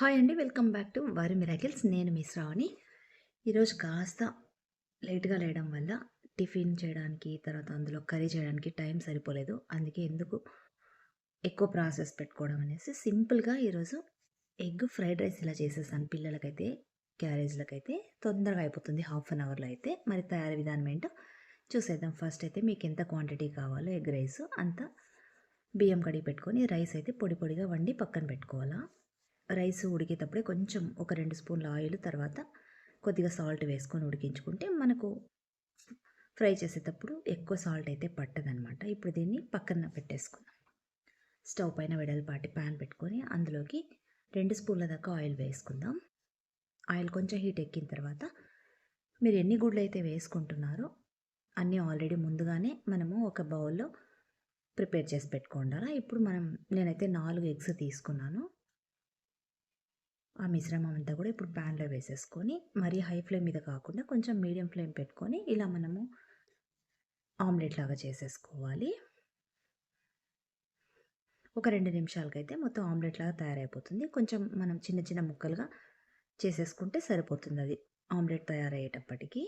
Hi అండి welcome back to వారి miracles నేను మీ శ్రావణి. ఈరోజు కాస్త లేట్గా లేయడం వల్ల టిఫిన్ చేయడానికి తర్వాత అందులో కర్రీ చేయడానికి టైం సరిపోలేదు. అందుకే ఎందుకు ఎక్కువ ప్రాసెస్ పెట్టుకోవడం అనేసి సింపుల్గా ఈరోజు ఎగ్ ఫ్రైడ్ రైస్ ఇలా చేసేసాను. పిల్లలకైతే క్యారేజ్లకైతే తొందరగా అయిపోతుంది. హాఫ్ అన్ అవర్లో అయితే మరి తయారీ విధానం ఏంటో చూసేద్దాం. ఫస్ట్ అయితే మీకు ఎంత క్వాంటిటీ కావాలో ఎగ్ రైస్ అంత బియ్యం కడిగి పెట్టుకొని రైస్ అయితే పొడి పొడిగా వండి పక్కన పెట్టుకోవాలా. రైస్ ఉడికేటప్పుడే కొంచెం ఒక రెండు స్పూన్ల ఆయిల్ తర్వాత కొద్దిగా సాల్ట్ వేసుకొని ఉడికించుకుంటే మనకు ఫ్రై చేసేటప్పుడు ఎక్కువ సాల్ట్ అయితే పట్టదనమాట ఇప్పుడు దీన్ని పక్కన పెట్టేసుకుందాం. స్టవ్ పైన వెడల్పాటి ప్యాన్ పెట్టుకొని అందులోకి రెండు స్పూన్ల దాకా ఆయిల్ వేసుకుందాం. ఆయిల్ కొంచెం హీట్ ఎక్కిన తర్వాత మీరు ఎన్ని గుడ్లు అయితే వేసుకుంటున్నారో అన్నీ ఆల్రెడీ ముందుగానే మనము ఒక బౌల్లో ప్రిపేర్ చేసి పెట్టుకుంటారా ఇప్పుడు మనం నేనైతే నాలుగు ఎగ్స్ తీసుకున్నాను. ఆ మిశ్రమం అంతా కూడా ఇప్పుడు ప్యాన్లో వేసేసుకొని మరీ హై ఫ్లేమ్ మీద కాకుండా కొంచెం మీడియం ఫ్లేమ్ పెట్టుకొని ఇలా మనము ఆమ్లెట్ లాగా చేసేసుకోవాలి. ఒక రెండు నిమిషాలకైతే మొత్తం ఆమ్లెట్ లాగా తయారైపోతుంది. కొంచెం మనం చిన్న చిన్న ముక్కలుగా చేసేసుకుంటే సరిపోతుంది అది ఆమ్లెట్ తయారయ్యేటప్పటికి.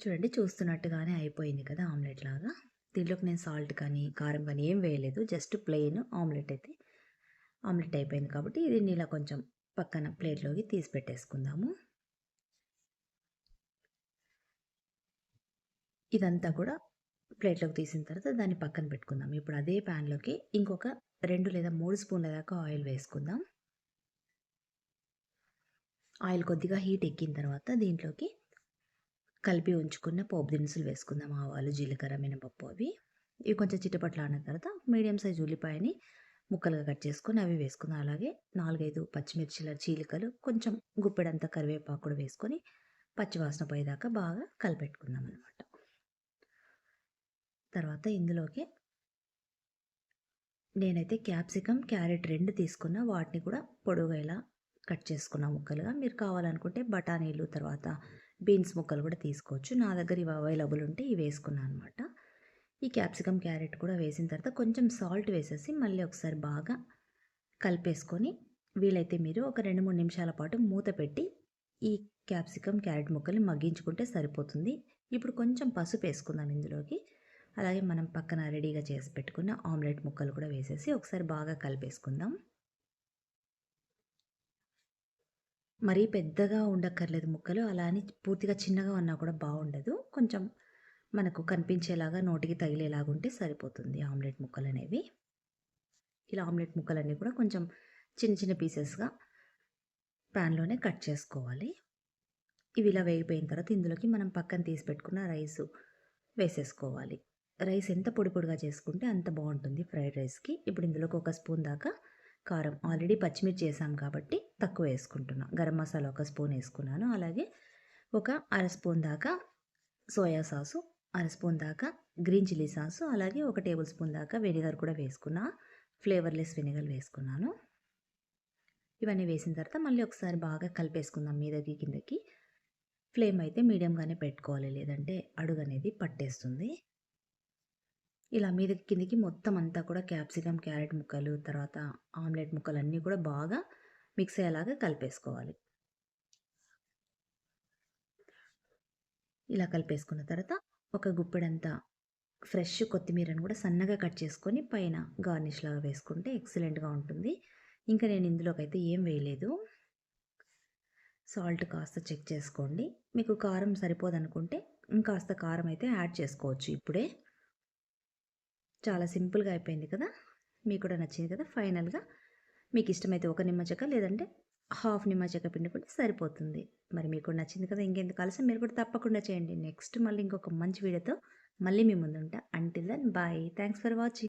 చూడండి చూస్తున్నట్టుగానే అయిపోయింది కదా ఆమ్లెట్ లాగా. దీంట్లోకి నేను సాల్ట్ కానీ కారం కానీ ఏం వేయలేదు జస్ట్ ప్లెయిన్ ఆమ్లెట్ అయితే ఆమ్లెట్ అయిపోయింది కాబట్టి దీన్ని ఇలా కొంచెం పక్కన ప్లేట్లోకి తీసి పెట్టేసుకుందాము. ఇదంతా కూడా ప్లేట్లోకి తీసిన తర్వాత దాన్ని పక్కన పెట్టుకుందాం. ఇప్పుడు అదే ప్యాన్లోకి ఇంకొక రెండు లేదా మూడు స్పూన్ల దాకా ఆయిల్ వేసుకుందాం. ఆయిల్ కొద్దిగా హీట్ ఎక్కిన తర్వాత దీంట్లోకి కలిపి ఉంచుకున్న పోపు దినుసులు వేసుకుందాం. ఆవాలు జీలకర్ర మినపప్పు అవి. ఇవి కొంచెం చిట్టపట్లు ఆడిన తర్వాత మీడియం సైజ్ ఉల్లిపాయని ముక్కలుగా కట్ చేసుకొని అవి వేసుకున్నాం అలాగే నాలుగైదు పచ్చిమిర్చిల చీలికలు కొంచెం గుప్పెడంత కరివేపాకు కూడా వేసుకొని పచ్చివాసన పోయేదాకా బాగా కలిపెట్టుకుందాం అనమాట తర్వాత ఇందులోకి నేనైతే క్యాప్సికమ్ క్యారెట్ రెండు తీసుకున్న. వాటిని కూడా పొడుగా ఇలా కట్ చేసుకున్న ముక్కలుగా. మీరు కావాలనుకుంటే బఠానీలు తర్వాత బీన్స్ ముక్కలు కూడా తీసుకోవచ్చు. నా దగ్గర ఇవి అవైలబుల్ ఉంటే ఇవి వేసుకున్నాను అనమాట ఈ క్యాప్సికమ్ క్యారెట్ కూడా వేసిన తర్వాత కొంచెం సాల్ట్ వేసేసి మళ్ళీ ఒకసారి బాగా కలిపేసుకొని వీలైతే మీరు ఒక రెండు మూడు నిమిషాల పాటు మూత పెట్టి ఈ క్యాప్సికమ్ క్యారెట్ ముక్కల్ని మగ్గించుకుంటే సరిపోతుంది. ఇప్పుడు కొంచెం పసుపు వేసుకుందాం ఇందులోకి. అలాగే మనం పక్కన రెడీగా చేసి పెట్టుకున్న ఆమ్లెట్ ముక్కలు కూడా వేసేసి ఒకసారి బాగా కలిపేసుకుందాం. మరీ పెద్దగా ఉండక్కర్లేదు ముక్కలు. అలా అని పూర్తిగా చిన్నగా ఉన్నా కూడా బాగుండదు. కొంచెం మనకు కనిపించేలాగా నోటికి తగిలేలాగా ఉంటే సరిపోతుంది ఆమ్లెట్ ముక్కలు అనేవి ఇలా ఆమ్లెట్ ముక్కలన్నీ కూడా కొంచెం చిన్న చిన్న పీసెస్గా ప్యాన్లోనే కట్ చేసుకోవాలి. ఇవి ఇలా వేగిపోయిన తర్వాత ఇందులోకి మనం పక్కన తీసి పెట్టుకున్న రైస్ వేసేసుకోవాలి. రైస్ ఎంత పొడి పొడిగా చేసుకుంటే అంత బాగుంటుంది ఫ్రైడ్ రైస్కి. ఇప్పుడు ఇందులోకి ఒక స్పూన్ దాకా కారం. ఆల్రెడీ పచ్చిమిర్చి చేసాం కాబట్టి తక్కువ వేసుకుంటున్నాను గరం మసాలా ఒక స్పూన్ వేసుకున్నాను. అలాగే ఒక అర స్పూన్ దాకా సోయా సాసు అర స్పూన్ దాకా గ్రీన్ చిల్లీ సాసు అలాగే ఒక టేబుల్ స్పూన్ దాకా వెనిగర్ కూడా వేసుకున్నా. ఫ్లేవర్లెస్ వెనిగర్ వేసుకున్నాను. ఇవన్నీ వేసిన తర్వాత మళ్ళీ ఒకసారి బాగా కలిపేసుకుందాం మీదకి కిందకి. ఫ్లేమ్ అయితే మీడియంగానే పెట్టుకోవాలి లేదంటే అడుగు అనేది పట్టేస్తుంది. ఇలా మీదకి కిందకి మొత్తం అంతా కూడా క్యాప్సికమ్ క్యారెట్ ముక్కలు తర్వాత ఆమ్లెట్ ముక్కలు అన్నీ కూడా బాగా మిక్స్ అయ్యేలాగా కలిపేసుకోవాలి. ఇలా కలిపేసుకున్న తర్వాత ఒక గుప్పెడంతా ఫ్రెష్ కొత్తిమీరను కూడా సన్నగా కట్ చేసుకొని పైన గార్నిష్ లాగా వేసుకుంటే ఎక్సలెంట్గా ఉంటుంది. ఇంకా నేను ఇందులోకైతే ఏం వేయలేదు. సాల్ట్ కాస్త చెక్ చేసుకోండి. మీకు కారం సరిపోదనుకుంటే ఇంకాస్త కారం అయితే యాడ్ చేసుకోవచ్చు ఇప్పుడే. చాలా సింపుల్గా అయిపోయింది కదా? మీకు కూడా నచ్చింది కదా? ఫైనల్గా. మీకు ఇష్టమైతే ఒక నిమ్మ చెక్క లేదంటే హాఫ్ నిమ్మచక్క పిండుకుంటే సరిపోతుంది. మరి మీకు నచ్చింది కదా ఇంకెందుకు కలిసి మీరు కూడా తప్పకుండా చేయండి. నెక్స్ట్ మళ్ళీ ఇంకొక మంచి వీడియోతో మళ్ళీ మీ ముందుంటా. Until then bye thanks for watching